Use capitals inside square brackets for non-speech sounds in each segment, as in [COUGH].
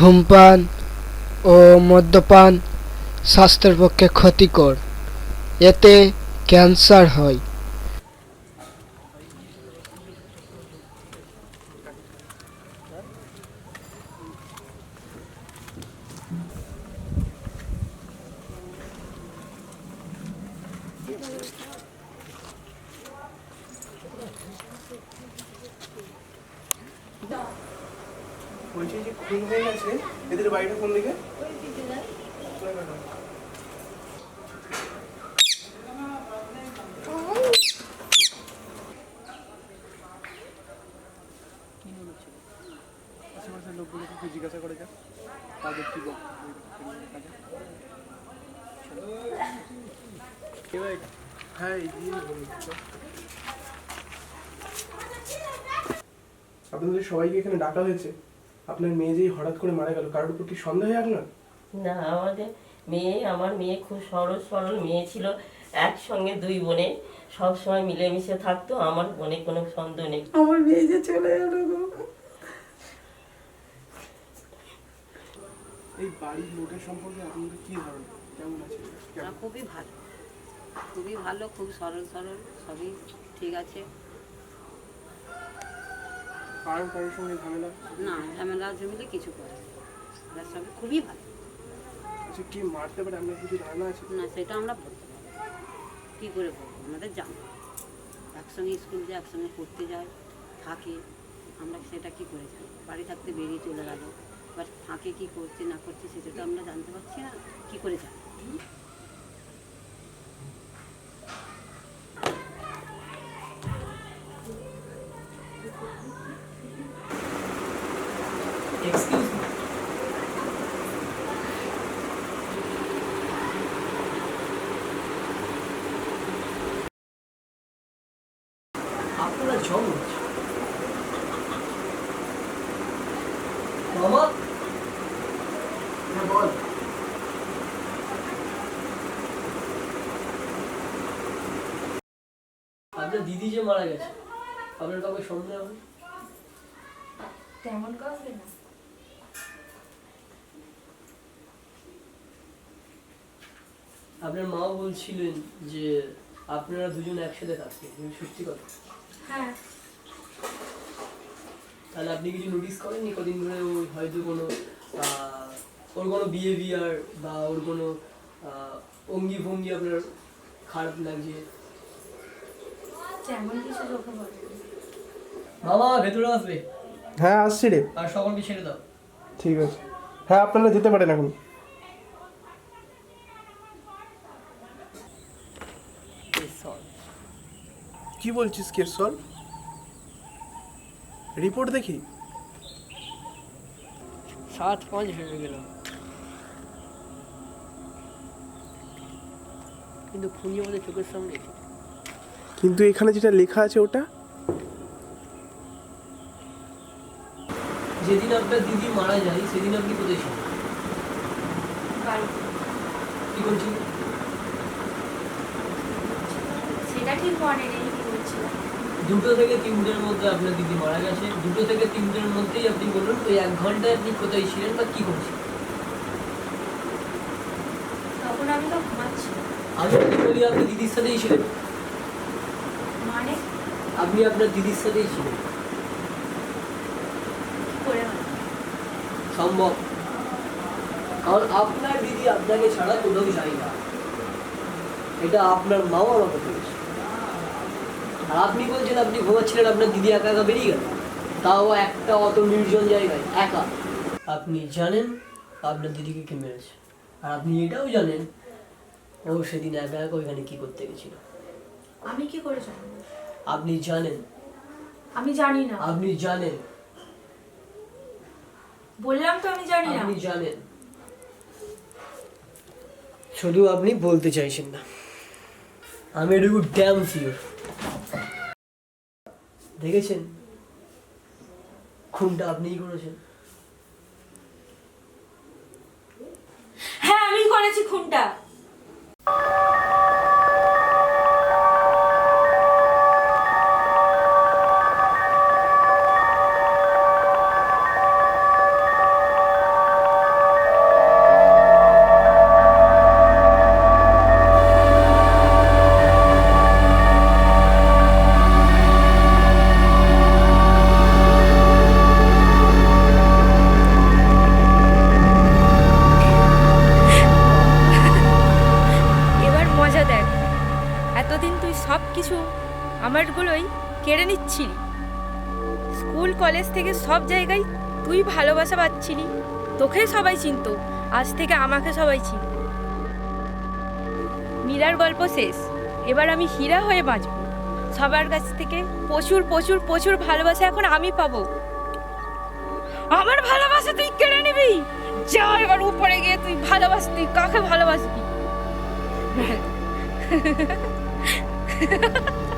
ধূমপান ও মদ্যপান স্বাস্থ্যের পক্ষে ক্ষতিকর। এতে ক্যান্সার হয়। বলছি যে খুন হয়ে গেছে এদের বাড়িটা কোন দিকে? আশেপাশের লোকগুলোকে একটু জিজ্ঞাসা করে যাক তাদের কি হ্যাঁ এই দিয়ে আপনাদের সবাইকে এখানে ডাকা হয়েছে। আপনার মেয়ে যেই হঠাৎ করে মারা গেল কারোর উপর কি সন্দেহ হয় আপনার? না আমাদের মেয়ে আমার মেয়ে খুব সরল সরল মেয়ে ছিল একসঙ্গে দুই বোনে সব সময় মিলেমিশে থাকতো আমার বোনে কোনো সন্দেহ নেই। আমার মেয়ে যে চলে গেল গো। এই বাড়ির লোকের সম্পর্কে আপনাদের কি ধারণা? কেমন আছে? খুবই ভালো। খুবই ভালো খুব সরল সরল সবই ঠিক আছে। কারণ কারোর সঙ্গে ঝামেলা? না ঝামেলা জমিলে কিছু করে না। এরা খুবই ভালো। আচ্ছা কি মারতে পারে? আপনার কিছু ধারণা আছে? না সেটা আমরা বলতে পারি কী করে বলব? আমাদের জানো। একসঙ্গে স্কুল যায় একসঙ্গে পড়তে যায় থাকে। আমরা সেটা কি করে জানি? বাড়ি থাকতে বেরিয়ে চলে গেল। এবার ফাঁকে কি করছে না করছে সেটা তো আমরা জানতে পারছি না। কি করে জানি আপনারা জমজ। হ্যাঁ আপনার দিদি যে মারা গেছে, আপনার কাউকে সন্দেহ হবে? তেমন কাউকে না। আপনার মাও বলছিলেন যে আপনারা দুজন একসাথে থাকতেন কিন্তু সত্যি কথা? হ্যাঁ। তাহলে আপনি কিছু নোটিস করেননি কদিন ধরে ও হয়তো কোনো ওর কোনো বিহেভিয়ার বা ওর কোনো অঙ্গি ভঙ্গি আপনার খারাপ লাগছে? মামা ভেতরে আসবে? হ্যাঁ আসছি রে। আর সকলকে ছেড়ে দাও। ঠিক আছে। হ্যাঁ আপনারা যেতে পারেন এখন। কি বলছিস কেশর? রিপোর্ট দেখি? সাত পাঁচ ভেবে গেলাম কিন্তু খুঁজে আমাদের চোখের সামনে। কিন্তু এখানে যেটা লেখা আছে ওটা? যেদিন আপনার দিদি মারা যায় সেদিন আপনি কোথায় ছিলেন? কি করছিলেন সেটা ঠিক মনে নেই। দুটো থেকে তিনটের মধ্যে আপনার দিদি মারা গেছে। দুটো থেকে তিনটের মধ্যেই আপনি বলুন ওই এক ঘন্টায় আপনি কোথায় ছিলেন বা কি করছিলেন আমি বলি আপনি দিদির সাথেই ছিলেন? মানে? আপনি আপনার দিদির সাথেই ছিলেন। কি করে সম্ভব। কারণ আপনার দিদি আপনাকে ছাড়া কোথাও যায় না। এটা আপনার মাও আমাকে বলেছে আর আপনি বলছেন আপনি ঘুমাচ্ছিলেন আপনার দিদি একা একা বেরিয়ে গেল। তাও একটা অত নির্জন জায়গায় একা। আপনি জানেন আপনার দিদিকে কে মেরেছে? আর আপনি এটাও জানেন ও সেদিন একা একা ওইখানে কি করতে গেছিল। আমি কি করে জানব? আপনি জানেন? আমি জানি না। আপনি জানেন? বললাম তো আমি জানি না। আপনি জানেন? শুধু আপনি বলতে চাইছেন না। আমি এটুকু ড্যাম শিওর দেখেছেন? খুনটা আপনিই করেছেন। হ্যাঁ আমি করেছি খুনটা। আমারগুলোই কেড়ে নিচ্ছিলি। স্কুল, কলেজ থেকে সব জায়গায় তুই ভালোবাসা পাচ্ছিলি। তোকে সবাই চিনত, আজ থেকে আমাকে সবাই চিন মীরার গল্প শেষ। এবার আমি হীরা হয়ে বাঁচব। সবার কাছ থেকে প্রচুর প্রচুর প্রচুর ভালোবাসা এখন আমি পাবো। আমার ভালোবাসা তুই কেড়ে নিবি? যা এবার উপরে গিয়ে তুই ভালোবাসবি কাকে ভালোবাসবি? [LAUGHS]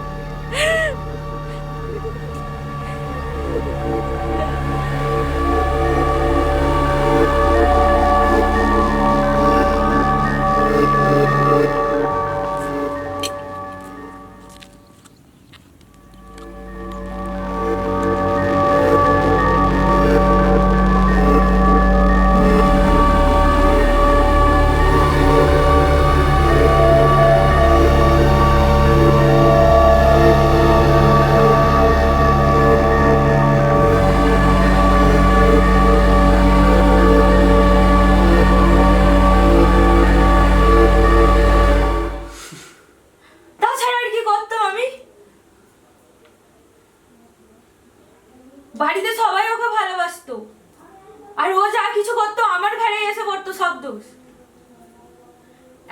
বাড়িতে সবাই ওকে ভালোবাসতো। আর ও যা কিছু করতো আমার ঘরে এসে পড়তো সব দোষ।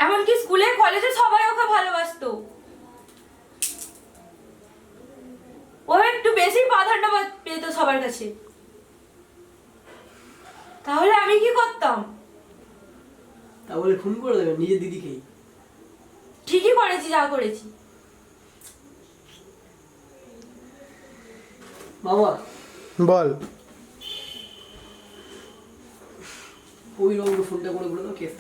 এমনকি স্কুলে কলেজে সবাই ওকে ভালোবাসতো। ও একটু বেশি প্রাধান্য পেত সবার কাছে। তাহলে আমি কি করতাম? তাহলে খুন করে দেবেন নিজের দিদিকেই। ঠিকই করেছি যা করেছি। মামা বল। ওই রকম ফোনটা করে বলে দাও কেস